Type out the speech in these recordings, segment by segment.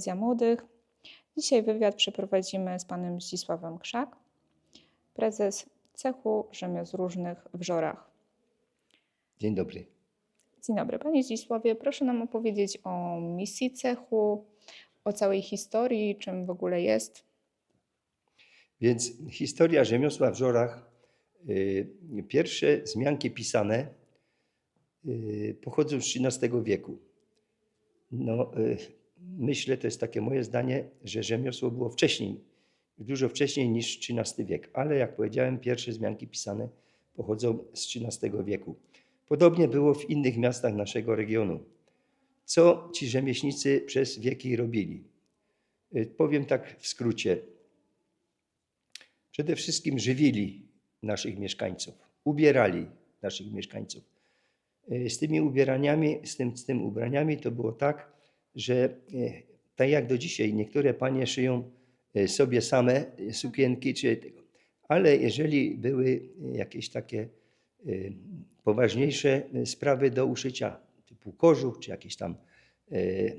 Telewizja Młodych. Dzisiaj wywiad przeprowadzimy z panem Zdzisławem Krzak, prezes cechu rzemiosł różnych w Żorach. Dzień dobry. Dzień dobry, panie Zdzisławie. Proszę nam opowiedzieć o misji cechu, o całej historii, czym w ogóle jest. Więc historia rzemiosła w Żorach, y, pierwsze wzmianki pisane y, pochodzą z XIII wieku. No, y, myślę, to jest takie moje zdanie, że rzemiosło było wcześniej, dużo wcześniej niż XIII wiek, ale jak powiedziałem, pierwsze wzmianki pisane pochodzą z XIII wieku. Podobnie było w innych miastach naszego regionu. Co ci rzemieślnicy przez wieki robili? Y, Powiem tak w skrócie. Przede wszystkim żywili naszych mieszkańców, ubierali naszych mieszkańców. Y, Z tymi ubieraniami, z, tym, z tym ubraniami to było tak, że y, tak jak do dzisiaj niektóre panie szyją y, sobie same sukienki czy tego. Ale jeżeli były y, jakieś takie poważniejsze sprawy do uszycia, typu kożuch, czy jakiś tam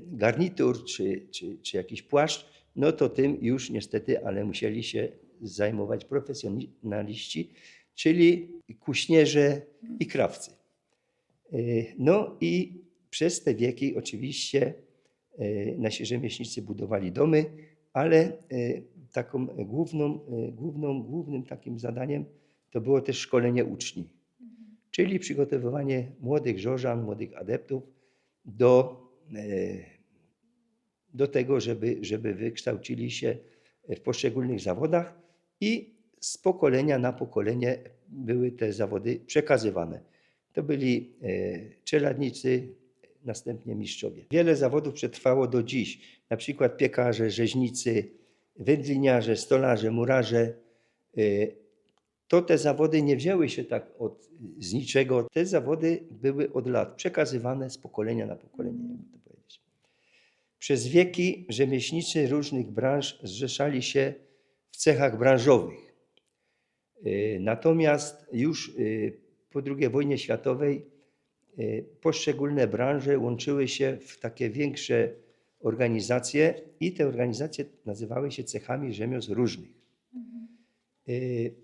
garnitur, czy, czy, czy jakiś płaszcz, no to tym już niestety, ale musieli się zajmować profesjonaliści, czyli kuśnierze i krawcy. No i przez te wieki oczywiście nasi rzemieślnicy budowali domy, ale y, taką główną, y, główną, głównym takim zadaniem to było też szkolenie uczni, czyli przygotowywanie młodych żorzan, młodych adeptów do, do tego, żeby, żeby wykształcili się w poszczególnych zawodach i z pokolenia na pokolenie były te zawody przekazywane. To byli e, czeladnicy, następnie mistrzowie. Wiele zawodów przetrwało do dziś, na przykład piekarze, rzeźnicy, wędliniarze, stolarze, murarze. E, To te zawody nie wzięły się tak od, z niczego. Te zawody były od lat przekazywane z pokolenia na pokolenie, jakby to powiedzieć. Przez wieki rzemieślnicy różnych branż zrzeszali się w cechach branżowych. Y, Natomiast już y, po II wojnie światowej y, poszczególne branże łączyły się w takie większe organizacje i te organizacje nazywały się cechami rzemiosł różnych. Y,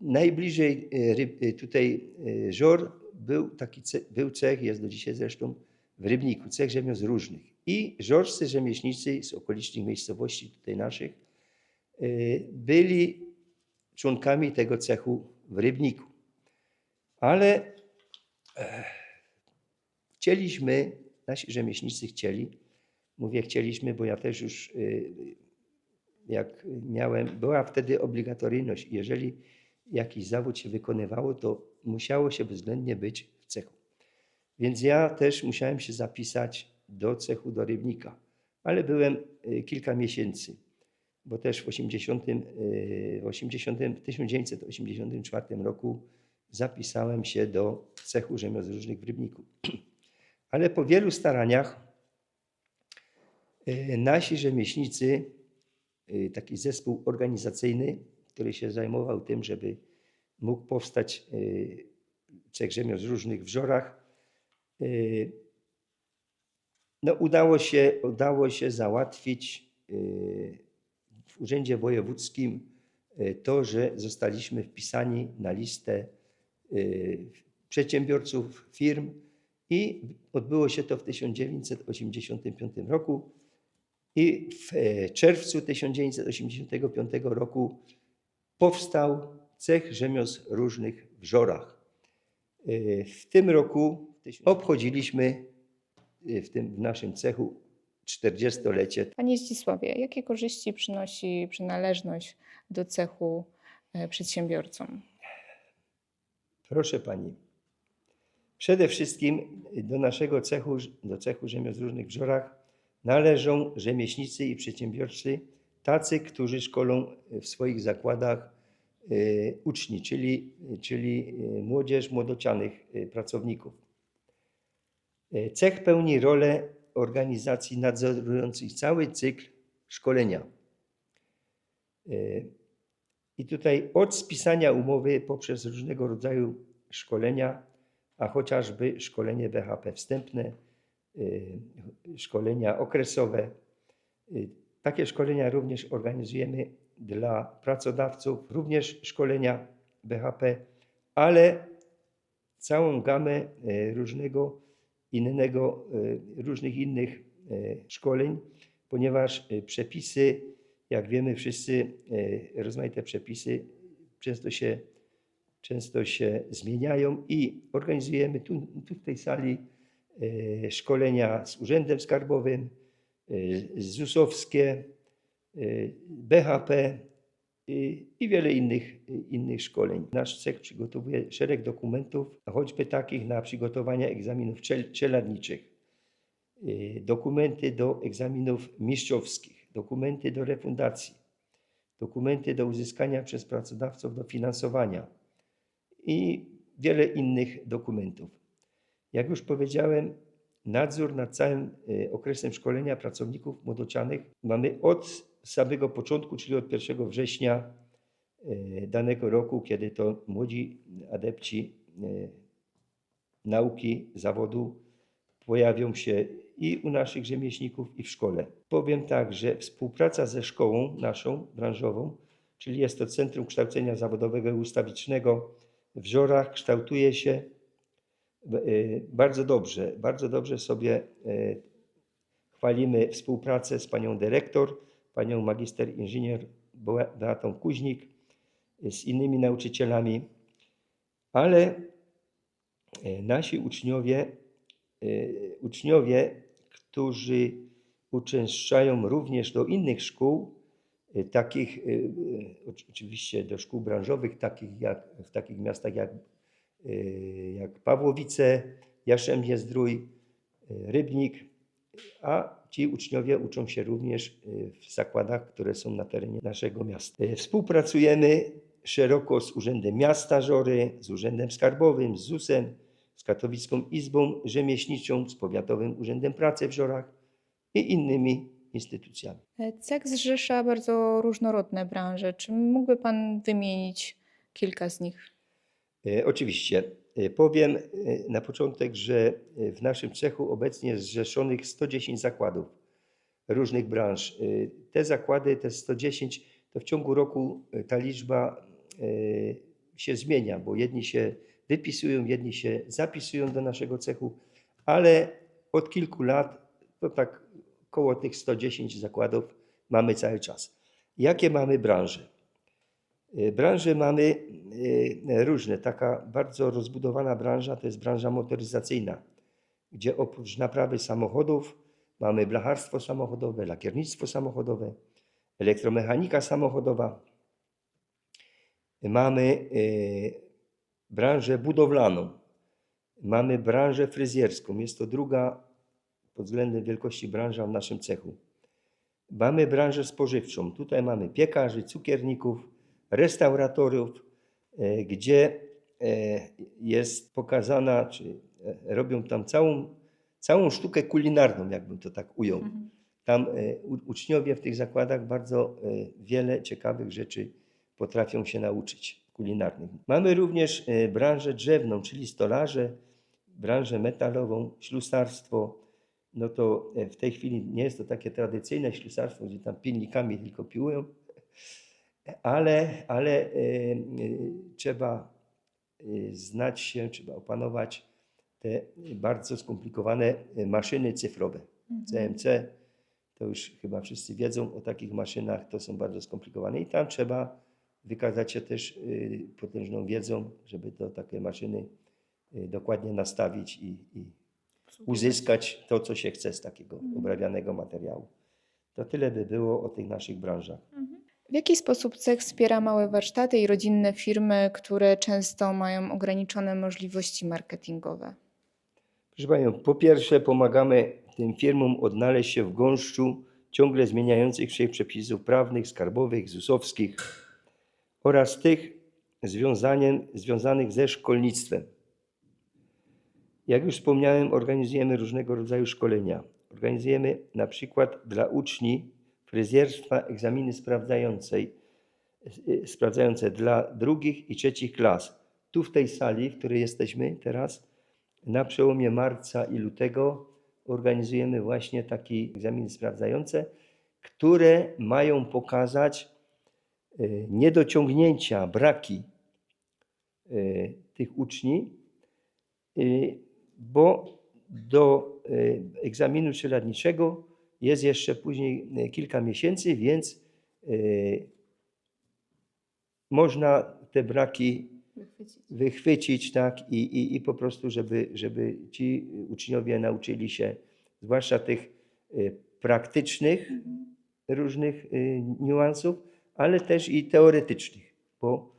Najbliżej y, y, tutaj y, Żor był taki ce- był cech, jest do dzisiaj zresztą w Rybniku, cech rzemiosł różnych. I żorscy rzemieślnicy z okolicznych miejscowości tutaj naszych y, byli członkami tego cechu w Rybniku. Ale chcieliśmy, nasi rzemieślnicy chcieli, mówię chcieliśmy, bo ja też już y, jak miałem, była wtedy obligatoryjność. Jeżeli jakiś zawód się wykonywało, to musiało się bezwzględnie być w cechu. Więc ja też musiałem się zapisać do cechu do Rybnika, ale byłem y, kilka miesięcy, bo też w 80, y, w 80, 1984 roku zapisałem się do cechu rzemiosł różnych w Rybniku. Ale po wielu staraniach y, nasi rzemieślnicy, y, taki zespół organizacyjny, który się zajmował tym, żeby mógł powstać y, cech rzemiosł różnych w Żorach, no udało się, udało się załatwić w Urzędzie Wojewódzkim to, że zostaliśmy wpisani na listę przedsiębiorców, firm i odbyło się to w 1985 roku. I w e, czerwcu 1985 roku powstał cech rzemiosł różnych w Żorach. E, W tym roku obchodziliśmy e, w, tym, w naszym cechu 40-lecie. Panie Zdzisławie, jakie korzyści przynosi przynależność do cechu przedsiębiorcom? Proszę pani, przede wszystkim do naszego cechu, do cechu rzemiosł różnych w Żorach należą rzemieślnicy i przedsiębiorcy, tacy, którzy szkolą w swoich zakładach e, uczni, czyli, czyli e, młodzież, młodocianych e, pracowników. Cech pełni rolę organizacji nadzorujących cały cykl szkolenia. I tutaj od spisania umowy poprzez różnego rodzaju szkolenia, a chociażby szkolenie BHP wstępne, y, szkolenia okresowe. Y, Takie szkolenia również organizujemy dla pracodawców, również szkolenia BHP, ale całą gamę e, różnego innego, różnych innych szkoleń, ponieważ przepisy, jak wiemy wszyscy, e, rozmaite przepisy często się, często się zmieniają i organizujemy tu, tu w tej sali e, szkolenia z Urzędem Skarbowym, e, ZUS-owskie, BHP i, wiele innych, innych szkoleń. Nasz cech przygotowuje szereg dokumentów, choćby takich na przygotowanie egzaminów czel- czeladniczych, dokumenty do egzaminów mistrzowskich, dokumenty do refundacji, dokumenty do uzyskania przez pracodawców dofinansowania i wiele innych dokumentów. Jak już powiedziałem, nadzór nad całym y, okresem szkolenia pracowników młodocianych mamy od samego początku, czyli od 1 września y, danego roku, kiedy to młodzi adepci y, nauki zawodu pojawią się i u naszych rzemieślników, i w szkole. Powiem tak, że współpraca ze szkołą naszą branżową, czyli jest to Centrum Kształcenia Zawodowego i Ustawicznego w Żorach, kształtuje się y, bardzo dobrze. Bardzo dobrze sobie y, chwalimy współpracę z panią dyrektor, panią magister inżynier Bea- Beatą Kuźnik, y, z innymi nauczycielami, ale nasi uczniowie, uczniowie, którzy uczęszczają również do innych szkół, y, takich y, oczy- oczywiście do szkół branżowych, takich jak, w takich miastach jak, jak Pawłowice, Jastrzębie-Zdrój, y, Rybnik, a ci uczniowie uczą się również w zakładach, które są na terenie naszego miasta. Współpracujemy szeroko z Urzędem Miasta Żory, z Urzędem Skarbowym, z ZUS-em, Katowicką Izbą Rzemieślniczą, z Powiatowym Urzędem Pracy w Żorach i innymi instytucjami. CEK zrzesza bardzo różnorodne branże. Czy mógłby Pan wymienić kilka z nich? E, Oczywiście. E, Powiem e, na początek, że w naszym cechu obecnie zrzeszonych 110 zakładów różnych branż. Te zakłady, te 110, to w ciągu roku ta liczba się zmienia, bo jedni się wypisują, jedni się zapisują do naszego cechu, ale od kilku lat to tak koło tych 110 zakładów mamy cały czas. Jakie mamy branże? Y, Branże mamy y, różne. Taka bardzo rozbudowana branża to jest branża motoryzacyjna, gdzie oprócz naprawy samochodów mamy blacharstwo samochodowe, lakiernictwo samochodowe, elektromechanika samochodowa. Mamy y, branżę budowlaną, mamy branżę fryzjerską. Jest to druga pod względem wielkości branża w naszym cechu. Mamy branżę spożywczą. Tutaj mamy piekarzy, cukierników, restauratorów, e, gdzie e, jest pokazana, czy e, robią tam całą, całą sztukę kulinarną, jakbym to tak ujął. Tam e, u- uczniowie w tych zakładach bardzo wiele ciekawych rzeczy potrafią się nauczyć kulinarnych. Mamy również e, branżę drzewną, czyli stolarze, branżę metalową, ślusarstwo. No to e, w tej chwili nie jest to takie tradycyjne ślusarstwo, gdzie tam pilnikami tylko piłują, ale, ale e, trzeba znać się, trzeba opanować te bardzo skomplikowane maszyny cyfrowe. CMC, to już chyba wszyscy wiedzą o takich maszynach, to są bardzo skomplikowane i tam trzeba wykazać się też y, potężną wiedzą, żeby to takie maszyny y, dokładnie nastawić i, i uzyskać to, co się chce z takiego obrabianego materiału. To tyle by było o tych naszych branżach. W jaki sposób CEK wspiera małe warsztaty i rodzinne firmy, które często mają ograniczone możliwości marketingowe? Proszę Panią, po pierwsze pomagamy tym firmom odnaleźć się w gąszczu ciągle zmieniających się przepisów prawnych, skarbowych, ZUS-owskich oraz tych związanych ze szkolnictwem. Jak już wspomniałem, organizujemy różnego rodzaju szkolenia. Organizujemy na przykład dla uczni fryzjerstwa egzaminy sprawdzającej, y, sprawdzające dla drugich i trzecich klas. Tu w tej sali, w której jesteśmy teraz, na przełomie marca i lutego organizujemy właśnie takie egzaminy sprawdzające, które mają pokazać niedociągnięcia, braki y, tych uczniów, y, bo do y, egzaminu trzyletniczego jest jeszcze później y, kilka miesięcy, więc y, można te braki wychwycić, tak, i, i, i po prostu, żeby, żeby ci uczniowie nauczyli się, zwłaszcza tych y, praktycznych różnych y, niuansów, ale też i teoretycznych, bo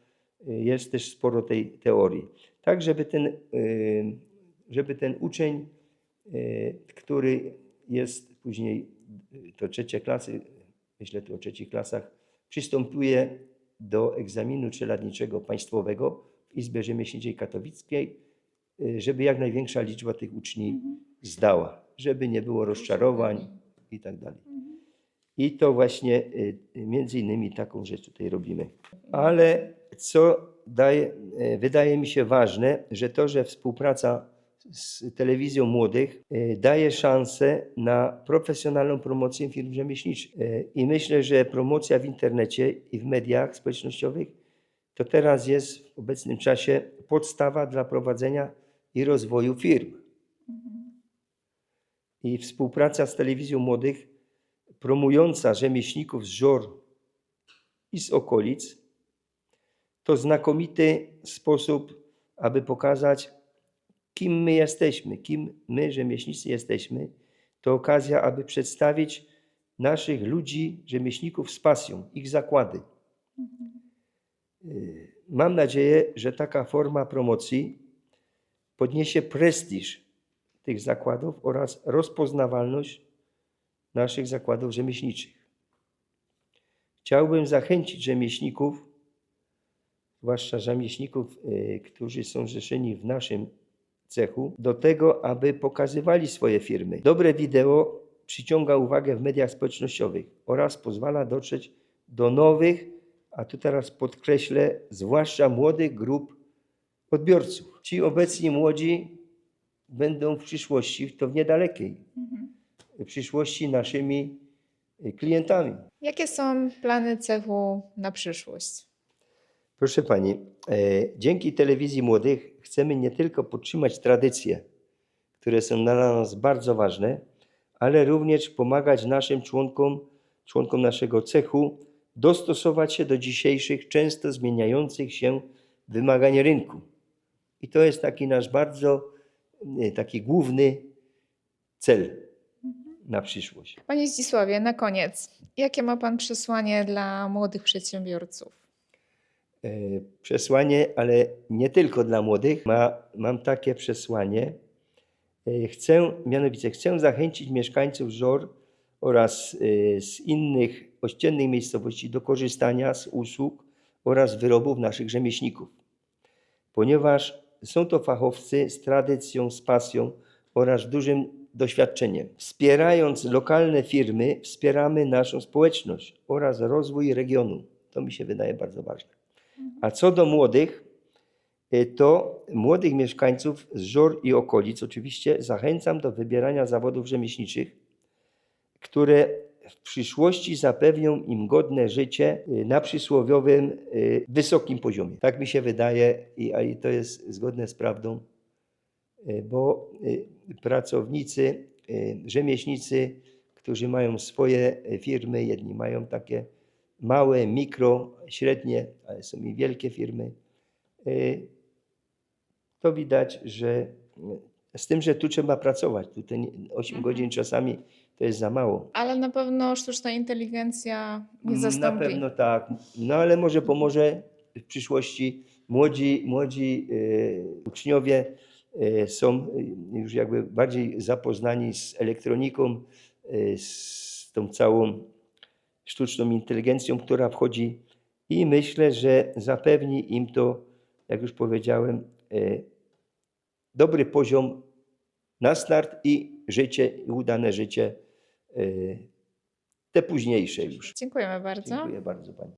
y, jest też sporo tej teorii. Tak, żeby ten, y, żeby ten uczeń, y, który jest później, to trzecie klasy, myślę tu o trzecich klasach, przystępuje do egzaminu trzylatniczego państwowego w Izbie Rzemieślniczej Katowickiej, żeby jak największa liczba tych uczniów zdała, żeby nie było rozczarowań i tak dalej. I to właśnie y, y, między innymi taką rzecz tutaj robimy. Ale co daje, y, wydaje mi się ważne, że to, że współpraca z telewizją młodych daje szansę na profesjonalną promocję firm rzemieślniczych. I myślę, że promocja w internecie i w mediach społecznościowych to teraz jest w obecnym czasie podstawa dla prowadzenia i rozwoju firm. I współpraca z telewizją młodych promująca rzemieślników z Żor i z okolic to znakomity sposób, aby pokazać, kim my jesteśmy, kim my, rzemieślnicy, jesteśmy. To okazja, aby przedstawić naszych ludzi, rzemieślników z pasją, ich zakłady. Mam nadzieję, że taka forma promocji podniesie prestiż tych zakładów oraz rozpoznawalność naszych zakładów rzemieślniczych. Chciałbym zachęcić rzemieślników, zwłaszcza rzemieślników, y, którzy są zrzeszeni w naszym cechu, do tego, aby pokazywali swoje firmy. Dobre wideo przyciąga uwagę w mediach społecznościowych oraz pozwala dotrzeć do nowych, a tu teraz podkreślę, zwłaszcza młodych grup odbiorców. Ci obecni młodzi będą w przyszłości, to w niedalekiej przyszłości naszymi y, klientami. Jakie są plany cechu na przyszłość? Proszę Pani, e, dzięki telewizji młodych chcemy nie tylko podtrzymać tradycje, które są dla nas bardzo ważne, ale również pomagać naszym członkom, członkom naszego cechu dostosować się do dzisiejszych, często zmieniających się wymagań rynku. I to jest taki nasz bardzo e, taki główny cel na przyszłość. Panie Zdzisławie, na koniec, jakie ma Pan przesłanie dla młodych przedsiębiorców? E, przesłanie, ale nie tylko dla młodych. Ma, mam takie przesłanie. E, Chcę, mianowicie chcę zachęcić mieszkańców Żor oraz e, z innych ościennych miejscowości do korzystania z usług oraz wyrobów naszych rzemieślników, ponieważ są to fachowcy z tradycją, z pasją oraz dużym doświadczeniem. Wspierając lokalne firmy, wspieramy naszą społeczność oraz rozwój regionu. To mi się wydaje bardzo ważne. A co do młodych, y, to młodych mieszkańców z Żor i okolic oczywiście zachęcam do wybierania zawodów rzemieślniczych, które w przyszłości zapewnią im godne życie y, na przysłowiowym y, wysokim poziomie. Tak mi się wydaje i, to jest zgodne z prawdą, bo y, pracownicy, y, rzemieślnicy, którzy mają swoje firmy, jedni mają takie małe, mikro, średnie, ale są i wielkie firmy, to widać, że z tym, że tu trzeba pracować, tu te nie- 8 Mhm. godzin czasami to jest za mało. Ale na pewno sztuczna inteligencja nie Na zastąpi. pewno tak, no ale może pomoże w przyszłości. Młodzi, młodzi y, uczniowie są y, już jakby bardziej zapoznani z elektroniką, y, z tą całą sztuczną inteligencją, która wchodzi i myślę, że zapewni im to, jak już powiedziałem, y, dobry poziom na start i życie, i udane życie, y, te późniejsze już. Dziękujemy bardzo. Dziękuję bardzo Pani.